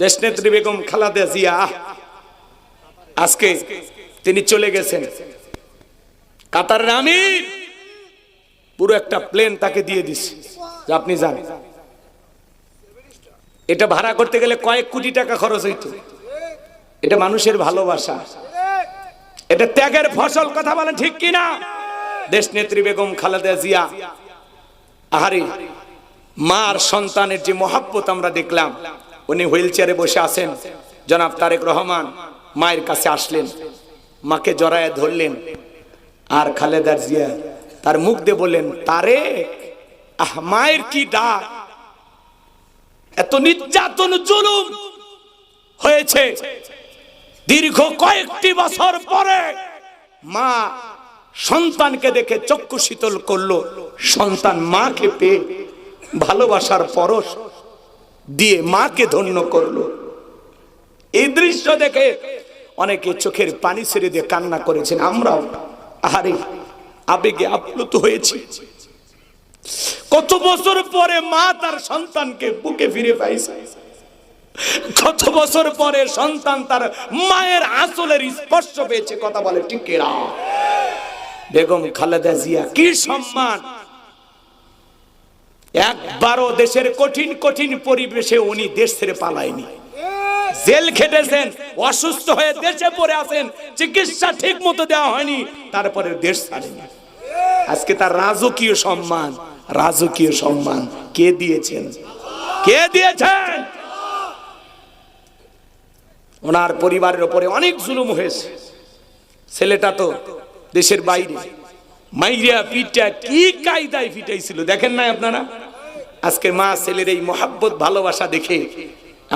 দেশনেত্রী বেগম খালাদা জিয়া আজকে তিনি চলে গেছেন। কাতারের আমির পুরো একটা প্লেন তাকে দিয়ে দিছে আপনি যান। এটা ভাড়া করতে গেলে কয়েক কোটি টাকা খরচ হইতো। এটা মানুষের ভালোবাসা। এটা ত্যাগের ফসল, কথা বলেন ঠিক কিনা? দেশ নেত্রী বেগম খালেদা জিয়া, আহারে, মার সন্তানের যে মহাব্বত আমরা দেখলাম উনি হুইল চেয়ারে বসে আছেন। জনাব তারেক রহমান মায়ের কাছে আসলেন। মাকে জড়ায় ধরলেন। আর খালেদার জিয়া তার মুখ দিয়ে বললেন তারে আহ, মায়ের কি ডাক? এত নির্যাতন, জুলুম হয়েছে দীর্ঘ কয়েকটি বছর পরে মা সন্তানকে দেখে চক্ষু শীতল করল। সন্তান মাকে পেয়ে ভালোবাসার পরশ দিয়ে মাকে ধন্য করল। এই দৃশ্য দেখে অনেকে চোখের পানি ছেড়ে দিয়ে কান্না করেছেন, আমরাও। আহারে, আবেগে আপ্লুত হয়েছি। কত বছর পরে মা তার সন্তানকে বুকে ফিরে পাইছে। কত বছর পরে সন্তান তার মায়ের আসলের স্পর্শ পেয়েছে, কথা বলে টিকেরা বেগম খালেদা জিয়া, কি সম্মান! একবারও দেশের কঠিন কঠিন পরিবেশে উনি দেশ ছেড়ে পালায়নি। জেল খেটেছেন, অসুস্থ হয়ে দেশে পড়ে আছেন, চিকিৎসা ঠিক মতো দেওয়া হয়নি, তারপরে দেশ ছাড়েনি। আজকে তার রাজকীয় সম্মান রাজকীয় সম্মান। কে দিয়েছেন? কে দিয়েছেন? ওনার পরিবারের উপরে অনেক জুলুম হয়েছে। ছেলেটা তো দেশের বাইরে। মাইরিয়া পিটা কি কায়দায় ফিটাইছিল, দেখেন না আপনারা? আজকে মা ছেলের এই মহাব্বত, ভালোবাসা দেখে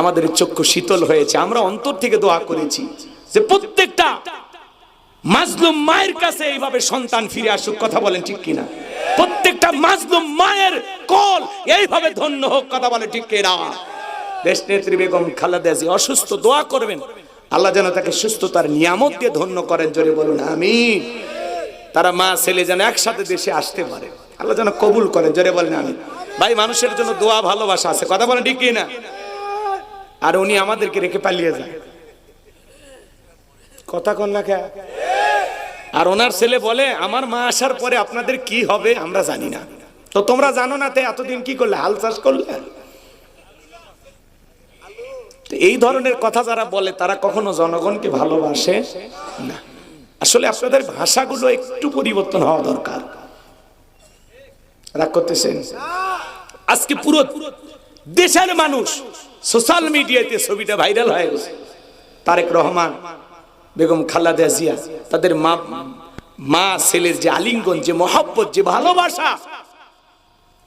আমাদের চক্ষু শীতল হয়েছে। আমরা অন্তর থেকে দোয়া করেছি যে প্রত্যেকটা মাজলুম মায়ের কাছে এইভাবে সন্তান ফিরে আসুক, কথা বলেন ঠিক কিনা? প্রত্যেকটা মাজলুম মায়ের কল এইভাবে ধন্য হোক, কথা বলে ঠিক কিনা? দেশ নেত্রী বেগম খালেদা জি, অসুস্থ, দোয়া করবেন। আল্লাহ যেন তাকে সুস্থতার নিয়ামত দিয়ে ধন্য করেন, জোরে বলুন আমি তারা মা, ছেলে যেন একসাথে দেশে আসতে পারে। আল্লাহ যেন কবুল করেন, জোরে বলেন আমি ভাই, মানুষের জন্য দোয়া, ভালোবাসা আছে। কথা বলেন ঠিক না আর উনি আমাদেরকে রেখে পালিয়ে যায়। কথা কন না আর ওনার ছেলে বলে, আমার মা আসার পরে আপনাদের কি হবে আমরা জানি না। তো তোমরা জানো না তে, এতদিন কি করলে? হাল চাষ করলে? এই ধরনের কথা যারা বলে, তারা কখনো জনগণকে ভালোবাসে না। আসলে আপনাদের ভাষাগুলো একটু পরিবর্তন হওয়া দরকার। রাগ করতেছেন? আজকে পুরো দেশের মানুষ সোশ্যাল মিডিয়াতে ছবিটা ভাইরাল হয়ে গেছে। তারেক রহমান, বেগম খালাদা জিয়া, তাদের মা মা ছেলের যে আলিঙ্গন, যে মহাব্বত, যে ভালোবাসা,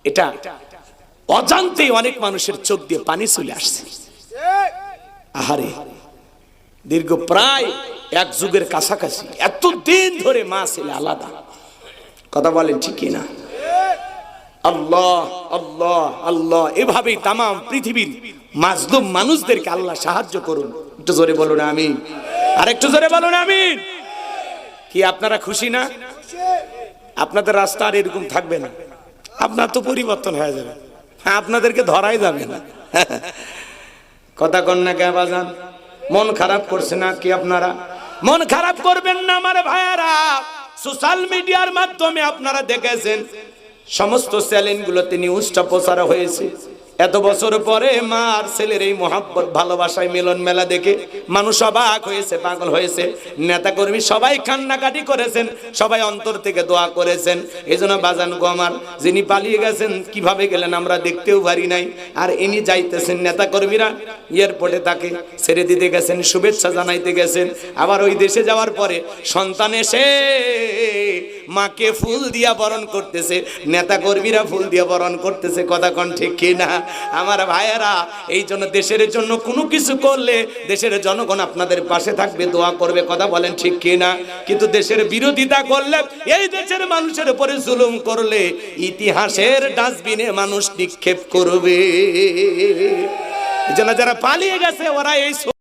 এটা অজান্তেই অনেক মানুষের চোখ দিয়ে পানি চলে আসছে। আহারে, দীর্ঘ প্রায় এক যুগের কাছাকাছি এত দিন ধরে মা ছেলে আলাদা। কথা বলেন ঠিকই না আল্লাহ আল্লাহ আল্লাহ, এভাবেই তাম পৃথিবীর মাজলুম মানুষদেরকে আল্লাহ সাহায্য করুন। একটু জোরে বলুন আমি আর একটু জোরে বলুন আমি কি, আপনারা খুশি না? আপনাদের রাস্তা আর এরকম থাকবে না। আপনার তো পরিবর্তন হয়ে যাবে। হ্যাঁ আপনাদেরকে ধরাই যাবে না। কথা কন না কে, বাজান? মন খারাপ করছে না কি আপনারা? মন খারাপ করবেন না, আমার ভাইয়ারা। সোশ্যাল মিডিয়ার মাধ্যমে আপনারা দেখেছেন সমস্ত চ্যানেলগুলোতে নিউজটা প্রচার হয়েছে। এত বছর পরে মা আর ছেলের এই মহাব্বত, ভালোবাসায় মিলন মেলা দেখে মানুষ অবাক হয়েছে, পাগল হয়েছে। নেতা কর্মী সবাই কান্নাকাটি করেছেন, সবাই অন্তর থেকে দোয়া করেছেন। এই জন্য বাজান গো আমার, যিনি পালিয়ে গেছেন, কীভাবে গেলেন আমরা দেখতেও পারি নাই। আর ইনি যাইতেছেন নেতা কর্মীরা এয়ারপোর্টে তাকে ছেড়ে দিতে গেছেন, শুভেচ্ছা জানাইতে গেছেন। আবার ওই দেশে যাওয়ার পরে সন্তান এসে মাকে ফুল দিয়া বরণ করতেছে নেতা কর্মীরা ফুল দিয়া বরণ করতেছে, কথা কন ঠিক কিনা? আমার ভাইয়েরা, এই জন্য দেশের জন্য কোনো কিছু করলে দেশের জনগণ আপনাদের পাশে থাকবে, দোয়া করবে, কথা বলেন ঠিক কিনা? কিন্তু দেশের বিরোধিতা করলে, এই দেশের মানুষের উপরে জুলুম করলে ইতিহাসের ডাস্টবিনে মানুষ নিক্ষেপ করবে। এই যারা পালিয়ে গেছে, ওরা এই